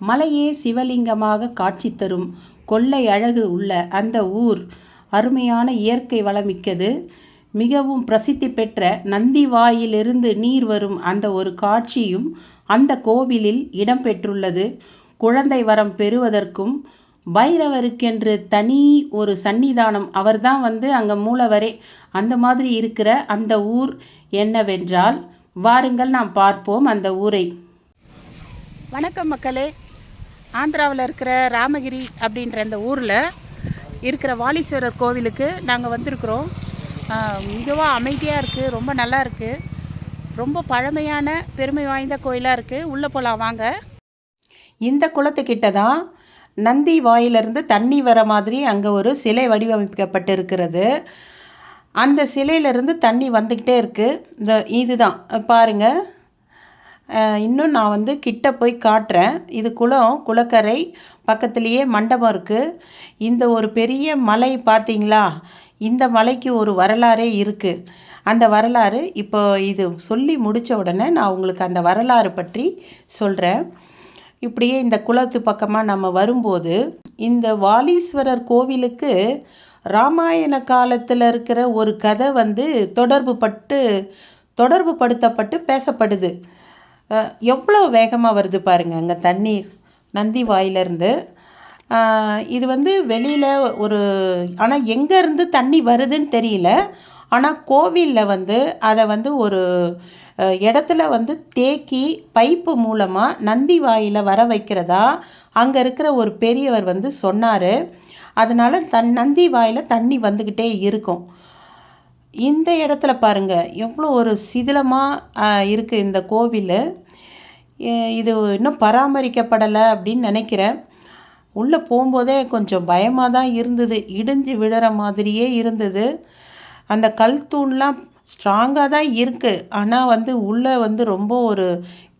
மலையே சிவலிங்கமாக காட்சி தரும் கொள்ளை அழகு உள்ள அந்த ஊர் அருமையான இயற்கை வளமிக்கது. மிகவும் பிரசித்தி பெற்ற நந்தி வாயிலிருந்து நீர் வரும் அந்த ஒரு காட்சியும் அந்த கோவிலில் இடம்பெற்றுள்ளது குழந்தை வரம் பெறுவதற்கும் பைரவருக்கென்று தனி ஒரு சன்னிதானம் அவர்தான் வந்து அங்கே மூலவரே. அந்த மாதிரி இருக்கிற அந்த ஊர் என்னவென்றால் வாருங்கள் நாம் பார்ப்போம் அந்த ஊரை. வணக்கம் மக்களே. ஆந்திராவில் இருக்கிற ராமகிரி அப்படின்ற அந்த ஊரில் இருக்கிற வாலீஸ்வரர் கோவிலுக்கு நாங்கள் வந்திருக்கிறோம். மிகவும் அமைதியாக இருக்குது ரொம்ப நல்லா இருக்குது ரொம்ப பழமையான பெருமை வாய்ந்த கோயிலாக இருக்குது உள்ளே போகலாம் வாங்க. இந்த குளத்துக்கிட்ட தான் நந்தி வாயிலிருந்து தண்ணி வர மாதிரி அங்கே ஒரு சிலை வடிவமைக்கப்பட்டு இருக்கிறது அந்த சிலையிலேருந்து தண்ணி வந்துக்கிட்டே இருக்குது இந்த இதுதான் பாருங்கள் இன்னும் நான் வந்து கிட்ட போய் காட்டுறேன். இது குளம் குளக்கரை பக்கத்துலேயே மண்டபம் இருக்குது இந்த ஒரு பெரிய மலை பார்த்தீங்களா? இந்த மலைக்கு ஒரு வரலாறே இருக்குது அந்த வரலாறு இப்போ இது சொல்லி முடித்த உடனே நான் உங்களுக்கு அந்த வரலாறு பற்றி சொல்கிறேன் இப்படியே இந்த குளத்து பக்கமாக நம்ம வரும்போது இந்த வாலீஸ்வரர் கோவிலுக்கு ராமாயண காலத்தில் இருக்கிற ஒரு கதை வந்து தொடர்பு பட்டு தொடர்பு படுத்தப்பட்டு பேசப்படுது. எவ்வளோ வேகமாக வருது பாருங்கள் அங்கே தண்ணீர் நந்தி வாயிலிருந்து. இது வந்து வெளியில் ஒரு ஆனால் எங்கேருந்து தண்ணி வருதுன்னு தெரியல. ஆனால் கோவிலில் வந்து அதை வந்து ஒரு இடத்துல வந்து தேக்கி பைப்பு மூலமாக நந்தி வாயில் வர வைக்கிறதா அங்கே இருக்கிற ஒரு பெரியவர் வந்து சொன்னார். அதனால் தன் நந்தி வாயில் தண்ணி வந்துக்கிட்டே இருக்கும். இந்த இடத்துல பாருங்கள் எவ்வளோ ஒரு சிதிலமாக இருக்குது இந்த கோவில். இது இன்னும் பராமரிக்கப்படலை அப்படின்னு நினைக்கிறேன். உள்ளே போகும்போதே கொஞ்சம் பயமாக தான் இருந்தது. இடிஞ்சு விழுற மாதிரியே இருந்தது. அந்த கல் தூண்லாம் ஸ்ட்ராங்காக தான் இருக்குது ஆனால் வந்து உள்ளே வந்து ரொம்ப ஒரு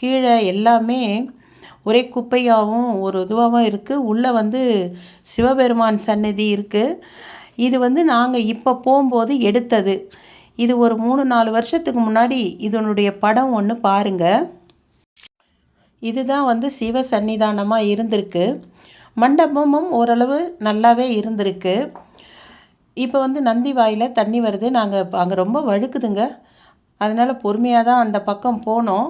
கீழே எல்லாமே ஒரே குப்பையாகவும் ஒரு இதுவாகவும் இருக்குது உள்ளே வந்து சிவபெருமான் சன்னதி இருக்குது இது வந்து நாங்கள் இப்போ போகும்போது எடுத்தது. இது ஒரு மூணு நாலு வருஷத்துக்கு முன்னாடி இதனுடைய படம் ஒன்று பாருங்கள் இதுதான் வந்து சிவ சன்னிதானமாக இருந்திருக்கு. மண்டபமும் ஓரளவு நல்லாவே இருந்திருக்கு. இப்போ வந்து நந்தி வாயில் தண்ணி வருது. நாங்கள் அங்கே ரொம்ப வழுக்குதுங்க. அதனால் பொறுமையாக தான் அந்த பக்கம் போனோம்.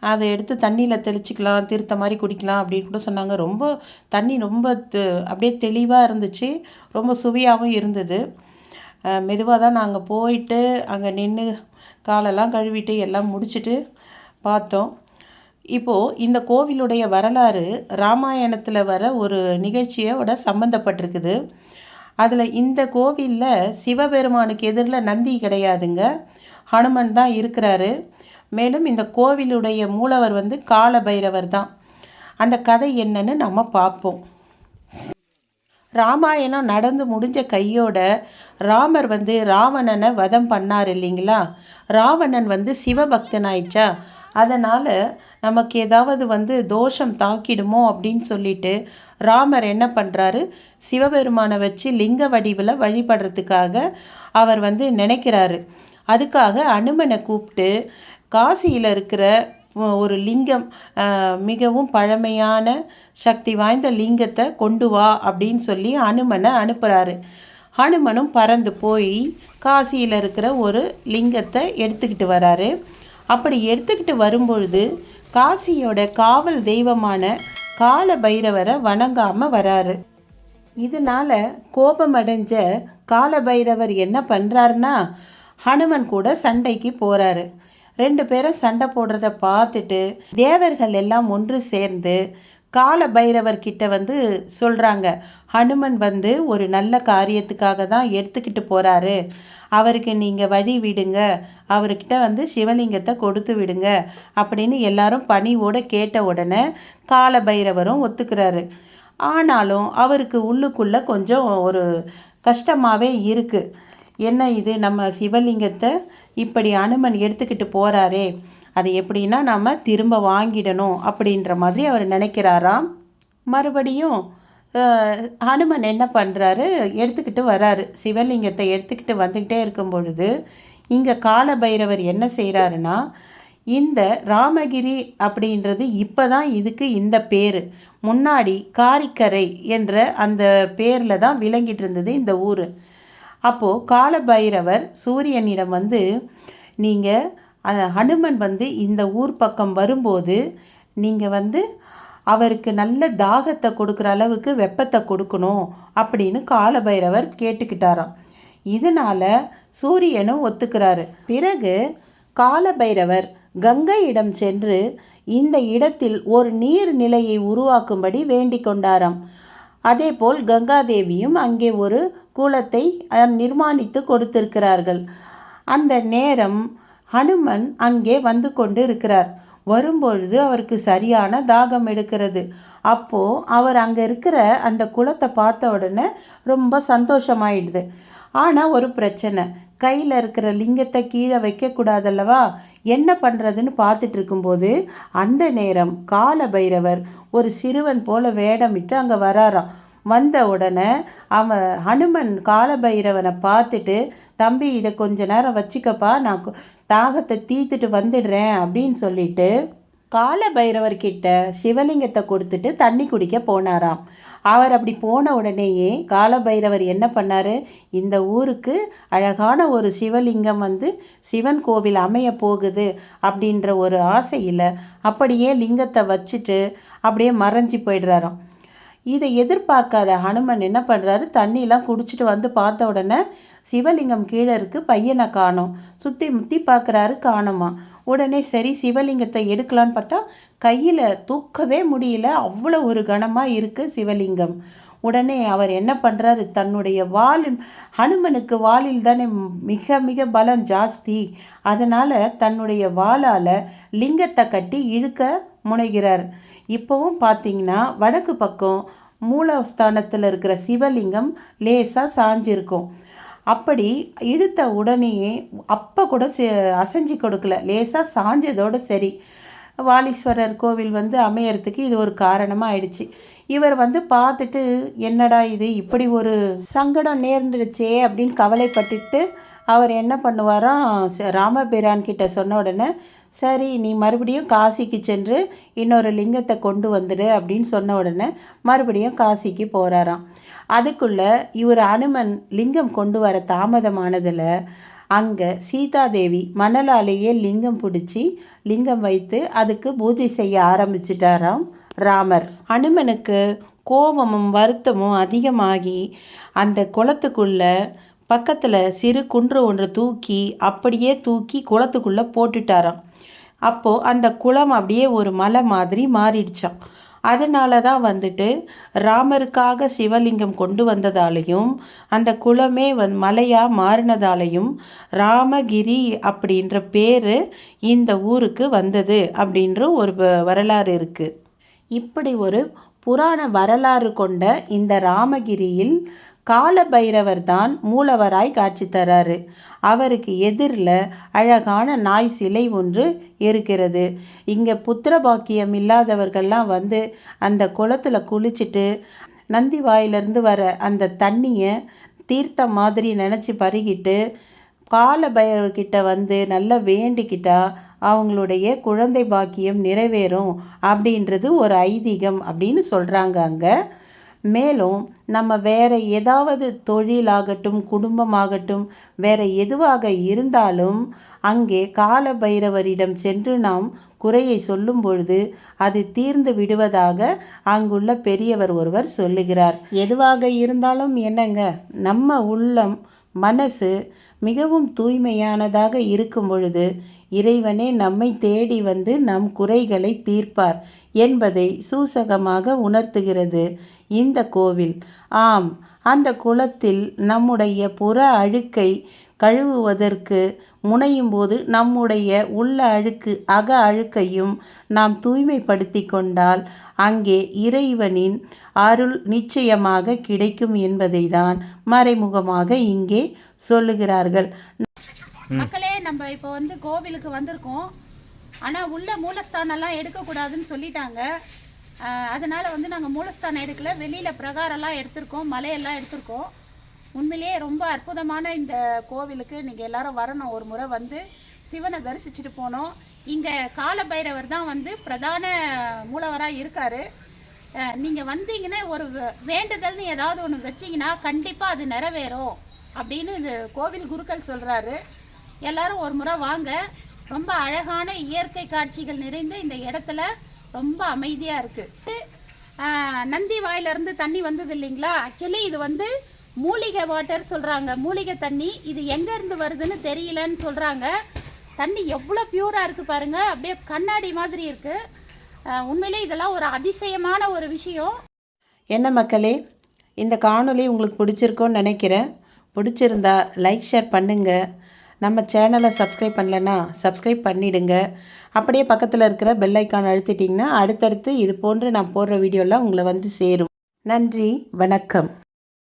அதை எடுத்து தண்ணியில் தெளிச்சிக்கலாம் தீர்த்த மாதிரி குடிக்கலாம் அப்படின்னு கூட சொன்னாங்க. ரொம்ப தண்ணி ரொம்ப தெ- அப்படியே தெளிவாக இருந்துச்சு. ரொம்ப சுவையாகவும் இருந்தது. மெதுவாக தான் நாங்கள் போயிட்டு அங்கே நின்று காலெல்லாம் கழுவிட்டு எல்லாம் முடிச்சிட்டு பார்த்தோம். இப்போது இந்த கோவிலுடைய வரலாறு ராமாயணத்தில் வர ஒரு நிகழ்ச்சியோட சம்மந்தப்பட்டிருக்குது அதில் இந்த கோவிலில் சிவபெருமானுக்கு எதிரில் நந்தி கிடையாதுங்க. ஹனுமன் தான் இருக்கிறாரு. மேலும் இந்த கோவிலுடைய மூலவர் வந்து கால பைரவர் தான். அந்த கதை என்னன்னு நம்ம பார்ப்போம். ராமாயணம் நடந்து முடிஞ்ச கையோட ராமர் வந்து ராவணனை வதம் பண்ணார் இல்லைங்களா? ராவணன் வந்து சிவபக்தன் ஆயிடுச்சா அதனால் நமக்கு ஏதாவது வந்து தோஷம் தாக்கிடுமோ அப்படின்னு சொல்லிட்டு ராமர் என்ன பண்ணுறாரு சிவபெருமானை வச்சு லிங்க வடிவில் வழிபடுறதுக்காக அவர் வந்து நினைக்கிறாரு. அதுக்காக அனுமனை கூப்பிட்டு காசியில் இருக்கிற ஒரு லிங்கம் மிகவும் பழமையான சக்தி வாய்ந்த லிங்கத்தை கொண்டு வா அப்படின்னு சொல்லி அனுமனை அனுப்புகிறாரு ஹனுமனும் பறந்து போய் காசியில் இருக்கிற ஒரு லிங்கத்தை எடுத்துக்கிட்டு வராரு. அப்படி எடுத்துக்கிட்டு வரும்பொழுது காசியோட காவல் தெய்வமான கால பைரவரை வணங்காமல் வராரு. இதனால கோபமடைஞ்ச காலபைரவர் என்ன பண்ணுறாருன்னா ஹனுமன் கூட சண்டைக்கு போகிறாரு ரெண்டு பேரும் சண்டை போடுறத பார்த்துட்டு தேவர்கள் எல்லாம் ஒன்று சேர்ந்து கால பைரவர் கிட்ட வந்து சொல்கிறாங்க ஹனுமன் வந்து ஒரு நல்ல காரியத்துக்காக தான் எடுத்துக்கிட்டு போகிறாரு அவருக்கு நீங்கள் வழி விடுங்க. அவர்கிட்ட வந்து சிவலிங்கத்தை கொடுத்து விடுங்க அப்படின்னு எல்லாரும் பணியோடு கேட்ட உடனே கால பைரவரும் ஒத்துக்கிறாரு. ஆனாலும் அவருக்கு உள்ளுக்குள்ளே கொஞ்சம் ஒரு கஷ்டமாகவே இருக்குது என்ன இது? நம்ம சிவலிங்கத்தை இப்படி அனுமன் எடுத்துக்கிட்டு போகிறாரே அது எப்படின்னா நம்ம திரும்ப வாங்கிடணும் அப்படின்ற மாதிரி அவர் நினைக்கிறாராம். மறுபடியும் ஹனுமன் என்ன பண்ணுறாரு எடுத்துக்கிட்டு வராரு. சிவலிங்கத்தை எடுத்துக்கிட்டு வந்துக்கிட்டே இருக்கும் பொழுது இங்கே கால பைரவர் என்ன செய்கிறாருன்னா இந்த ராமகிரி அப்படின்றது இப்போ தான் இதுக்கு இந்த பேர். முன்னாடி காரிக்கரை என்ற அந்த பேரில் தான் விளங்கிட்டு இருந்தது இந்த ஊர். அப்போது காலபைரவர் சூரியனிடம் வந்து நீங்கள் ஹனுமன் வந்து இந்த ஊர் பக்கம் வரும்போது நீங்கள் வந்து அவருக்கு நல்ல தாகத்தை கொடுக்குற அளவுக்கு வெப்பத்தை கொடுக்கணும் அப்படின்னு காலபைரவர் கேட்டுக்கிட்டாராம். இதனால சூரியனும் ஒத்துக்கிறாரு. பிறகு காலபைரவர் கங்கையிடம் சென்று இந்த இடத்தில் ஒரு நீர்நிலையை உருவாக்கும்படி வேண்டிக் கொண்டாராம். அதேபோல் கங்காதேவியும் அங்கே ஒரு கூலத்தை நிர்மாணித்து கொடுத்திருக்கிறார்கள். அந்த நேரம் ஹனுமன் அங்கே வந்து கொண்டு இருக்கிறார் வரும்பொழுது அவருக்கு சரியான தாகம் எடுக்கிறது. அப்போ அவர் அங்கே இருக்கிற அந்த குளத்தை பார்த்த உடனே ரொம்ப சந்தோஷமாயிடுது. ஆனால் ஒரு பிரச்சனை. கையில் இருக்கிற லிங்கத்தை கீழே வைக்கக்கூடாதல்லவா என்ன பண்ணுறதுன்னு பார்த்துட்டு இருக்கும்போது அந்த நேரம் கால பைரவர் ஒரு சிறுவன் போல வேடமிட்டு அங்கே வராராம். வந்த உடனே அவன் ஹனுமன் காலபைரவனை பார்த்துட்டு தம்பி இதை கொஞ்ச நேரம் வச்சுக்கப்பா நான் தாகத்தை தீத்துட்டு வந்துடுறேன் அப்படின்னு சொல்லிட்டு காலபைரவர்கிட்ட சிவலிங்கத்தை கொடுத்துட்டு தண்ணி குடிக்க போனாராம். அவர் அப்படி போன உடனேயே காலபைரவர் என்ன பண்ணார்? இந்த ஊருக்கு அழகான ஒரு சிவலிங்கம் வந்து சிவன் கோவில் அமைய போகுது அப்படின்ற ஒரு ஆசையில் அப்படியே லிங்கத்தை வச்சுட்டு அப்படியே மறைஞ்சு போயிடுறாராம். இதை எதிர்பார்க்காத ஹனுமன் என்ன பண்ணுறாரு தண்ணியெலாம் குடிச்சிட்டு வந்து பார்த்த உடனே சிவலிங்கம் கீழே இருக்குது பையனை காணோம். சுற்றி முத்தி பார்க்குறாரு காணுமா? உடனே சரி சிவலிங்கத்தை எடுக்கலான்னு பார்த்தா கையில் தூக்கவே முடியல. அவ்வளோ ஒரு கனமாக இருக்குது சிவலிங்கம். உடனே அவர் என்ன பண்ணுறாரு தன்னுடைய வாலின் ஹனுமனுக்கு வாலில் தானே மிக மிக பலம் ஜாஸ்தி. அதனால் தன்னுடைய வாளால் லிங்கத்தை கட்டி இழுக்க முனைகிறார். இப்போவும் பார்த்தீங்கன்னா வடக்கு பக்கம் மூலஸ்தானத்தில் இருக்கிற சிவலிங்கம் லேசாக சாஞ்சிருக்கும். அப்படி இழுத்த உடனேயே அப்போ கூட அசைஞ்சு கொடுக்கல. லேசாக சாஞ்சதோடு சரி. வாலீஸ்வரர் கோவில் வந்து அமையறதுக்கு இது ஒரு காரணமாக ஆயிடுச்சு. இவர் வந்து பார்த்துட்டு என்னடா இது? இப்படி ஒரு சங்கடம் நேர்ந்துடுச்சே அப்படின்னு கவலைப்பட்டுட்டு அவர் என்ன பண்ணுவாராம் ராமபிரான் கிட்ட சொன்ன உடனே சரி நீ மறுபடியும் காசிக்கு சென்று இன்னொரு லிங்கத்தை கொண்டு வந்துடு அப்படின்னு சொன்ன உடனே மறுபடியும் காசிக்கு போகிறாராம் அதுக்குள்ளே இவர் அனுமன் லிங்கம் கொண்டு வர தாமதமானதில் அங்கே சீதாதேவி மணலாலேயே லிங்கம் பிடிச்சி லிங்கம் வைத்து அதுக்கு பூஜை செய்ய ஆரம்பிச்சிட்டாராம் ராமர். அனுமனுக்கு கோபமும் வருத்தமும் அதிகமாகி அந்த குளத்துக்குள்ளே பக்கத்தில் சிறு குன்று ஒன்று தூக்கி அப்படியே தூக்கி குளத்துக்குள்ளே போட்டுட்டாராம். அப்போது அந்த குளம் அப்படியே ஒரு மலை மாதிரி மாறிடுச்சான் அதனால தான் வந்துட்டு ராமருக்காக சிவலிங்கம் கொண்டு வந்ததாலையும் அந்த குளமே வந் மலையாக மாறினதாலையும் ராமகிரி அப்படின்ற பேர் இந்த ஊருக்கு வந்தது அப்படின்ற ஒரு வ- வரலாறு இருக்குது இப்படி ஒரு புராண வரலாறு கொண்ட இந்த ராமகிரியில் காலபைரவர் தான் மூலவராய் காட்சி தராரு. அவருக்கு எதிரில் அழகான நாய் சிலை ஒன்று இருக்கிறது. இங்கே புத்திர பாக்கியம் இல்லாதவர்கள்லாம் வந்து அந்த குளத்துல குளிச்சுட்டு நந்தி வாயிலிருந்து வர அந்த தண்ணியை தீர்த்தம் மாதிரி நினச்சி பருகிட்டு காலபைரவர்கிட்ட வந்து நல்லா வேண்டிக்கிட்டா அவங்களுடைய குழந்தை பாக்கியம் நிறைவேறும் அப்படின்றது ஒரு ஐதீகம் அப்படின்னு சொல்கிறாங்க அங்கே. மேலும் நம்ம வேற ஏதாவது தொழிலாகட்டும் குடும்பமாகட்டும் வேறு எதுவாக இருந்தாலும் அங்கே கால பைரவரிடம் சென்று நாம் குறையை சொல்லும் பொழுது அது தீர்ந்து விடுவதாக அங்குள்ள பெரியவர் ஒருவர் சொல்லுகிறார். எதுவாக இருந்தாலும் என்னங்க? நம்ம உள்ளம் மனசு மிகவும் தூய்மையானதாக இருக்கும் பொழுது இறைவனே நம்மை தேடி வந்து நம் குறைகளை தீர்ப்பார் என்பதை சூசகமாக உணர்த்துகிறது இந்த கோவில். ஆம் அந்த குளத்தில் நம்முடைய புற அழுக்கை கழுவுவதற்கு முனையும் போது நம்முடைய உள்ள அழுக்கு அக அழுக்கையும் நாம் தூய்மைப்படுத்தி கொண்டால் அங்கே இறைவனின் அருள் நிச்சயமாக கிடைக்கும் என்பதை தான் மறைமுகமாக இங்கே சொல்லுகிறார்கள். மக்களே நம்ம இப்போ வந்து கோவிலுக்கு வந்திருக்கோம். ஆனால் உள்ள மூலஸ்தானம்லாம் எடுக்கக்கூடாதுன்னு சொல்லிட்டாங்க. அதனால வந்து நாங்கள் மூலஸ்தானம் எடுக்கல. வெளியில் பிரகாரம்லாம் எடுத்திருக்கோம். மலையெல்லாம் எடுத்திருக்கோம். உண்மையிலேயே ரொம்ப அற்புதமான இந்த கோவிலுக்கு நீங்கள் எல்லாரும் வரணும். ஒரு முறை வந்து சிவனை தரிசிச்சுட்டு போனோம். இங்கே காலபைரவர் தான் வந்து பிரதான மூலவராக இருக்கார். நீங்கள் வந்தீங்கன்னா ஒரு வே- வேண்டுதல்னு ஏதாவது ஒன்று வச்சீங்கன்னா கண்டிப்பாக அது நிறைவேறும் அப்படின்னு இந்த கோவில் குருக்கள் சொல்கிறாரு எல்லாரும் ஒரு முறை வாங்க. ரொம்ப அழகான இயற்கை காட்சிகள் நிறைந்த இந்த இடத்துல ரொம்ப அமைதியாக இருக்குது நந்தி வாயிலிருந்து தண்ணி வந்தது இல்லைங்களா? ஆக்சுவலி இது வந்து மூலிகை வாட்டர் சொல்கிறாங்க மூலிகை தண்ணி. இது எங்கேருந்து வருதுன்னு தெரியலன்னு சொல்கிறாங்க தண்ணி எவ்வளோ பியூராக இருக்குது பாருங்கள் அப்படியே கண்ணாடி மாதிரி இருக்குது உண்மையிலே இதெல்லாம் ஒரு அதிசயமான ஒரு விஷயம். என்ன மக்களே இந்த காணொளி உங்களுக்கு பிடிச்சிருக்கோன்னு நினைக்கிறேன். பிடிச்சிருந்தா லைக் ஷேர் பண்ணுங்கள் நம்ம சேனலை சப்ஸ்கிரைப் பண்ணலன்னா சப்ஸ்கிரைப் பண்ணிவிடுங்க அப்படியே பக்கத்தில் இருக்கிற பெல் ஐக்கான் அழுத்திட்டிங்கன்னா அடுத்தடுத்து இது போன்று நான் போடுற வீடியோலாம் உங்களை வந்து சேரும். நன்றி வணக்கம்.